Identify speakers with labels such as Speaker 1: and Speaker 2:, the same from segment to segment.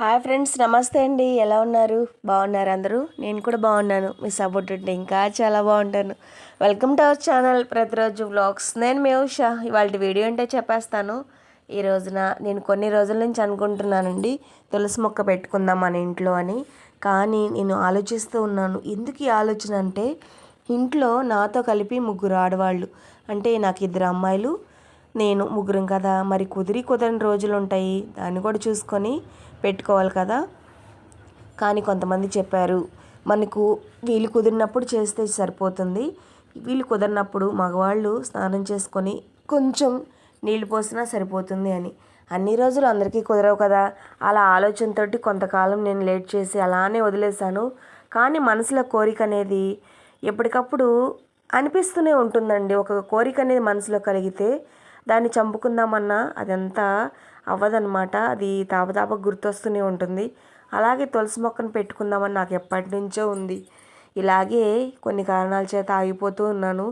Speaker 1: Hi friends నమస్తే అండి. ఎలా ఉన్నారు? బాగున్నారు అందరూ? నేను కూడా బాగున్నాను. మీ సపోర్ట్ ఉంటే ఇంకా చాలా బాగుంటాను. వెల్కమ్ టు అవర్ ఛానల్ ప్రతిరోజు వ్లాగ్స్ నేను మీ ఉషా. ఇవాళ వీడియో అంటే చెప్పేస్తాను. ఈ రోజున నేను కొన్ని రోజుల నుంచి అనుకుంటున్నానండి. తులసి మొక్క పెట్టుకుందాం మన ఇంట్లో అని. కానీ నేను ఆలోచిస్తూ ఉన్నాను. ఎందుకు ఈ ఆలోచన అంటే ఇంట్లో నాతో కలిపి ముగ్గురు ఆడవాళ్ళు. అంటే నాకు ఇద్దరు అమ్మాయిలు నేను ముగ్గురం కదా మరి కుదిరి కుదరని రోజులు ఉంటాయి దాన్ని కూడా చూసుకొని పెట్టుకోవాలి కదా. కానీ కొంతమంది చెప్పారు మనకు వీలు కుదిరినప్పుడు చేస్తే సరిపోతుంది. వీలు కుదిరినప్పుడు మగవాళ్ళు స్నానం చేసుకొని కొంచెం నీళ్ళు పోసినా సరిపోతుంది అని. అన్ని రోజులు అందరికీ కుదరవు కదా. అలా ఆలోచనతోటి కొంతకాలం నేను లేట్ చేసి అలానే వదిలేశాను. కానీ మనసులో కోరిక అనేది ఎప్పటికప్పుడు అనిపిస్తూనే ఉంటుందండి. ఒక కోరిక అనేది మనసులో కలిగితే దాన్ని చంపుకుందామన్నా అదంతా అవ్వదనమాట అది తాపతాప గుర్తొస్తూనే ఉంటుంది. అలాగే తులసి మొక్కను పెట్టుకుందామని నాకు ఎప్పటి నుంచో ఉంది. ఇలాగే కొన్ని కారణాల చేత ఆగిపోతూ ఉన్నాను.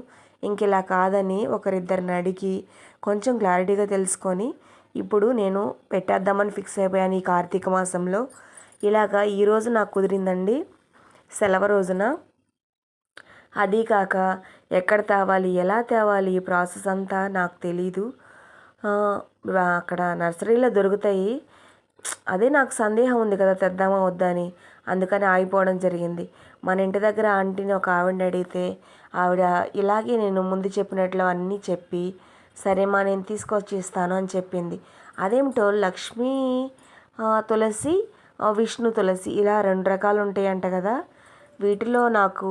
Speaker 1: ఇంక ఇలా కాదని ఒకరిద్దరిని అడిగి కొంచెం క్లారిటీగా తెలుసుకొని ఇప్పుడు నేను పెట్టేద్దామని ఫిక్స్ అయిపోయాను ఈ కార్తీక మాసంలో. ఇలాగా ఈరోజు నాకు కుదిరిందండి. సెలవు రోజున. అదీ కాక ఎక్కడ తేవాలి ఎలా తేవాలి ఈ ప్రాసెస్ అంతా నాకు తెలీదు. అక్కడ నర్సరీలో దొరుకుతాయి. అదే నాకు సందేహం ఉంది కదా తెద్దామా వద్దా అని. అందుకని ఆగిపోవడం జరిగింది. మన ఇంటి దగ్గర ఆంటీని ఒక ఆవిడని అడిగితే ఆవిడ ఇలాగే నేను ముందు చెప్పినట్లు అన్నీ చెప్పి సరే మా నేను తీసుకొచ్చి ఇస్తాను అని చెప్పింది. అదేమిటో లక్ష్మీ తులసి విష్ణు తులసి ఇలా రెండు రకాలు ఉంటాయంట కదా. వీటిలో నాకు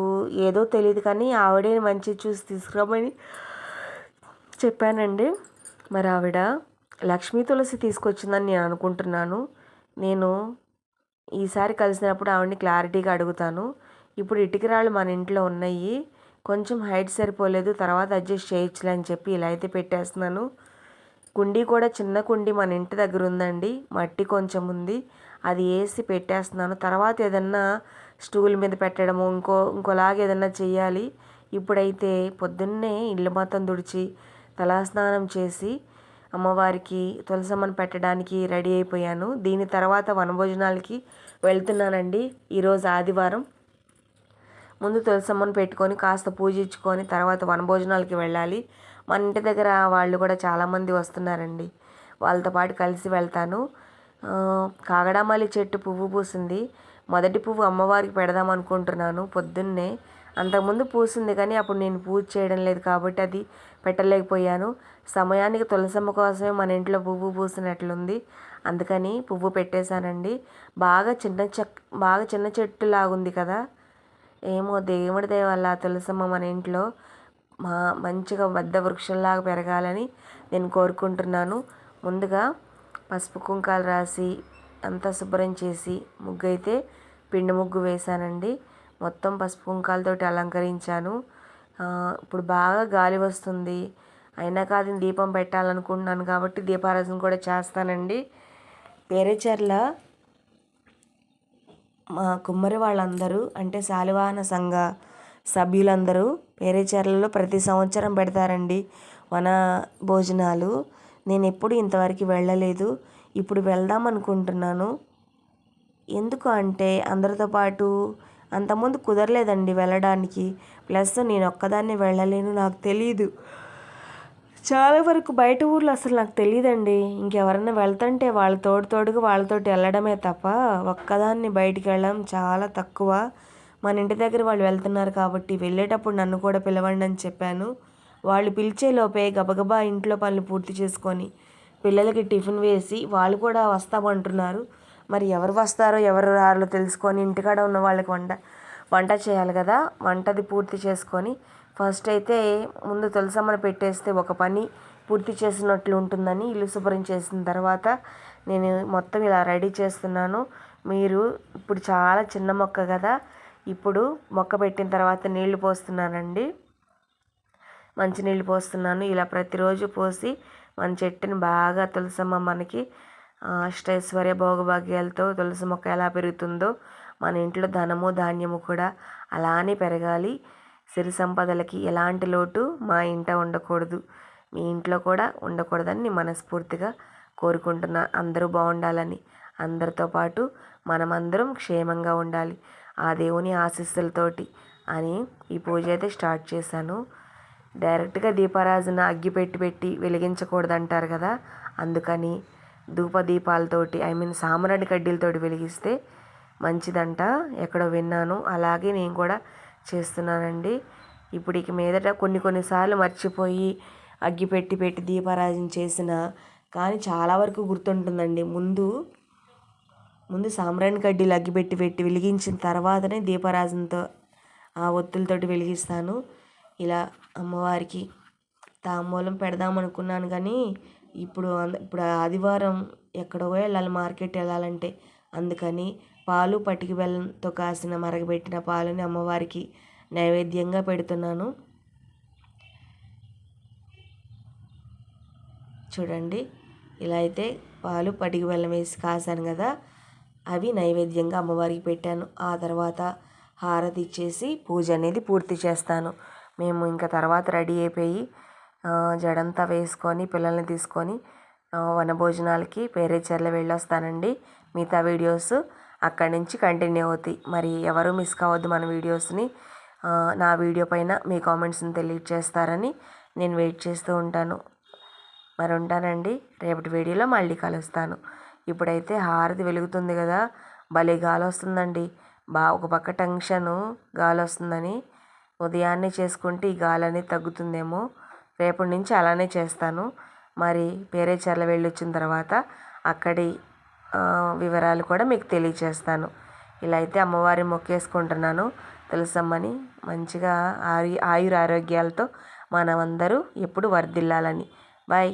Speaker 1: ఏదో తెలియదు కానీ ఆవిడే మంచి చూసి తీసుకురామని చెప్పానండి. మరి ఆవిడ లక్ష్మీ తులసి తీసుకొచ్చిందని నేను అనుకుంటున్నాను. నేను ఈసారి కలిసినప్పుడు ఆవిడని క్లారిటీగా అడుగుతాను. ఇప్పుడు ఇటుకరాళ్ళు మన ఇంట్లో ఉన్నాయి. కొంచెం హైట్ సరిపోలేదు. తర్వాత అడ్జస్ట్ చేయొచ్చులే అని చెప్పి ఇలా అయితే పెట్టేస్తున్నాను. కుండీ కూడా చిన్న కుండీ మన ఇంటి దగ్గర ఉందండి. మట్టి కొంచెం ఉంది. అది వేసి పెట్టేస్తున్నాను. తర్వాత ఏదన్నా స్టూల్ మీద పెట్టడము ఇంకో ఇంకోలాగా ఏదన్నా చేయాలి ఇప్పుడైతే పొద్దున్నే ఇల్లు మొత్తం తుడిచి తలాస్నానం చేసి అమ్మవారికి తులసమ్మను పెట్టడానికి రెడీ అయిపోయాను. దీని తర్వాత వనభోజనాలకి వెళ్తున్నానండి. ఈరోజు ఆదివారం. ముందు తులసమ్మను పెట్టుకొని కాస్త పూజించుకొని తర్వాత వనభోజనాలకి వెళ్ళాలి. మన ఇంటి దగ్గర వాళ్ళు కూడా చాలామంది వస్తున్నారండి. వాళ్ళతో పాటు కలిసి వెళ్తాను. కాగడామల్లి చెట్టు పువ్వు పూసింది. మొదటి పువ్వు అమ్మవారికి పెడదాం అనుకుంటున్నాను. పొద్దున్నే అంతకుముందు పూసింది కానీ అప్పుడు నేను పూజ చేయడం లేదు కాబట్టి అది పెట్టలేకపోయాను. సమయానికి తులసమ్మ కోసమే మన ఇంట్లో పువ్వు పూసినట్లుంది. అందుకని పువ్వు పెట్టేశానండి. బాగా చిన్న చెక్ బాగా చిన్న చెట్టు లాగుంది కదా. ఏమో దేవుడి దేవల్ల తులసమ్మ మన ఇంట్లో మా మంచిగా పెద్ద వృక్షంలాగా పెరగాలని నేను కోరుకుంటున్నాను. ముందుగా పసుపు కుంకాలు రాసి అంతా శుభ్రం చేసి ముగ్గు అయితే పిండి ముగ్గు వేశానండి. మొత్తం పసుపు కుంకాలతోటి అలంకరించాను. ఇప్పుడు బాగా గాలి వస్తుంది. అయినా కాదు దీపం పెట్టాలనుకుంటున్నాను కాబట్టి దీపారాధన కూడా చేస్తానండి. పేరేచర్ల మా కుమ్మరి వాళ్ళందరూ అంటే శాలివాహన సంఘ సభ్యులందరూ పేరేచర్లలో ప్రతి సంవత్సరం పెడతారండి వన భోజనాలు. నేను ఎప్పుడు ఇంతవరకు వెళ్ళలేదు. ఇప్పుడు వెళ్దాం అనుకుంటున్నాను. ఎందుకు అంటే అందరితో పాటు అంతకుముందు కుదరలేదండి వెళ్ళడానికి. ప్లస్ నేను ఒక్కదాన్ని వెళ్ళలేను నాకు తెలీదు. చాలా వరకు బయట ఊర్లో అసలు నాకు తెలియదండి ఇంకెవరైనా వెళ్తుంటే వాళ్ళ తోడు తోడుగా వాళ్ళతోటి వెళ్ళడమే తప్ప ఒక్కదాన్ని బయటికి వెళ్ళడం చాలా తక్కువ. మన ఇంటి దగ్గర వాళ్ళు వెళ్తున్నారు కాబట్టి వెళ్ళేటప్పుడు నన్ను కూడా పిలవండి అని చెప్పాను. వాళ్ళు పిలిచే లోపే గబగబా ఇంట్లో పనులు పూర్తి చేసుకొని పిల్లలకి టిఫిన్ వేసి వాళ్ళు కూడా వస్తామంటున్నారు. మరి ఎవరు వస్తారో ఎవరు రారో తెలుసుకొని ఇంటికాడ ఉన్న వాళ్ళకి వంట వంట చేయాలి కదా. వంటది పూర్తి చేసుకొని ఫస్ట్ అయితే ముందు తులసమ్మను పెట్టేస్తే ఒక పని పూర్తి చేసినట్లు ఉంటుందని ఇల్లు శుభ్రం చేసిన తర్వాత నేను మొత్తం ఇలా రెడీ చేస్తున్నాను. మీరు ఇప్పుడు చాలా చిన్న మొక్క కదా. ఇప్పుడు మొక్క పెట్టిన తర్వాత నీళ్ళు పోస్తున్నానండి. మంచి నీళ్ళు పోస్తున్నాను. ఇలా ప్రతిరోజు పోసి మన చెట్టుని బాగా తులసమ్మ మనకి అష్టైశ్వర్య భోగభాగ్యాలతో తులసి మొక్క ఎలా పెరుగుతుందో మన ఇంట్లో ధనము ధాన్యము కూడా అలానే పెరగాలి. సిరి సంపదలకి ఎలాంటి లోటు మా ఇంట ఉండకూడదు. మీ ఇంట్లో కూడా ఉండకూడదని మనస్ఫూర్తిగా కోరుకుంటున్నా. అందరూ బాగుండాలని అందరితో పాటు మనమందరం క్షేమంగా ఉండాలి. ఆ దేవుని ఆశీస్సులతోటి అని ఈ పూజ అయితే స్టార్ట్ చేశాను. డైరెక్ట్గా దీపారాజన అగ్గి పెట్టి పెట్టి వెలిగించకూడదు అంటారు కదా! అందుకని ధూప దీపాలతోటి ఐ మీన్ సామరాడి కడ్డీలతోటి వెలిగిస్తే మంచిదంట. ఎక్కడో విన్నాను. అలాగే నేను కూడా చేస్తున్నానండి. ఇప్పుడు ఇక మీదట కొన్ని కొన్నిసార్లు మర్చిపోయి అగ్గి పెట్టి పెట్టి దీపారాజన చేసిన కానీ చాలా వరకు గుర్తుంటుందండి. ముందు ముందు సాంబ్రాణి కడ్డీలు అగ్గి పెట్టి పెట్టి వెలిగించిన తర్వాతనే దీపారాజంతో ఆ ఒత్తులతోటి వెలిగిస్తాను. ఇలా అమ్మవారికి తాంబూలం పెడదాం అనుకున్నాను కానీ ఇప్పుడు ఇప్పుడు ఆదివారం ఎక్కడో వెళ్ళాలి మార్కెట్ వెళ్ళాలంటే. అందుకని పాలు పటికి బెల్లంతో కాసిన మరగబెట్టిన పాలని అమ్మవారికి నైవేద్యంగా పెడుతున్నాను. చూడండి ఇలా అయితే పాలు పటికి బెల్లం వేసి కాసాను కదా అవి నైవేద్యంగా అమ్మవారికి పెట్టాను. ఆ తర్వాత హారతి ఇచ్చేసి పూజ అనేది పూర్తి చేస్తాను. మేము ఇంకా తర్వాత రెడీ అయిపోయి జడంతా వేసుకొని పిల్లల్ని తీసుకొని వనభోజనాలకి పేరేచర్ల వెళ్ళొస్తానండి. మిగతా వీడియోస్ అక్కడి నుంచి కంటిన్యూ అవుతాయి. మరి ఎవరు మిస్ కావద్దు మన వీడియోస్ని. నా వీడియో పైన మీ కామెంట్స్ని తెలియచేస్తారని నేను వెయిట్ చేస్తూ ఉంటాను. మరి ఉంటానండి. రేపటి వీడియోలో మళ్ళీ కలుస్తాను. ఇప్పుడైతే హారతి వెలుగుతుంది కదా. భలే గాలి వస్తుందండి. బా ఒక పక్క టెన్షను గాలి వస్తుందని ఉదయాన్నే చేసుకుంటే ఈ గాలి అనేది తగ్గుతుందేమో. రేపటి నుంచి అలానే చేస్తాను. మరి పేరేచర్ల వెళ్ళొచ్చిన తర్వాత అక్కడి వివరాలు కూడా మీకు తెలియచేస్తాను. ఇలా అయితే అమ్మవారి మొక్కేసుకుంటున్నాను. తెలుసమ్మని మంచిగా ఆయు ఆయుర ఆరోగ్యాలతో మనమందరూ ఎప్పుడు వర్ధిల్లాలని. బాయ్.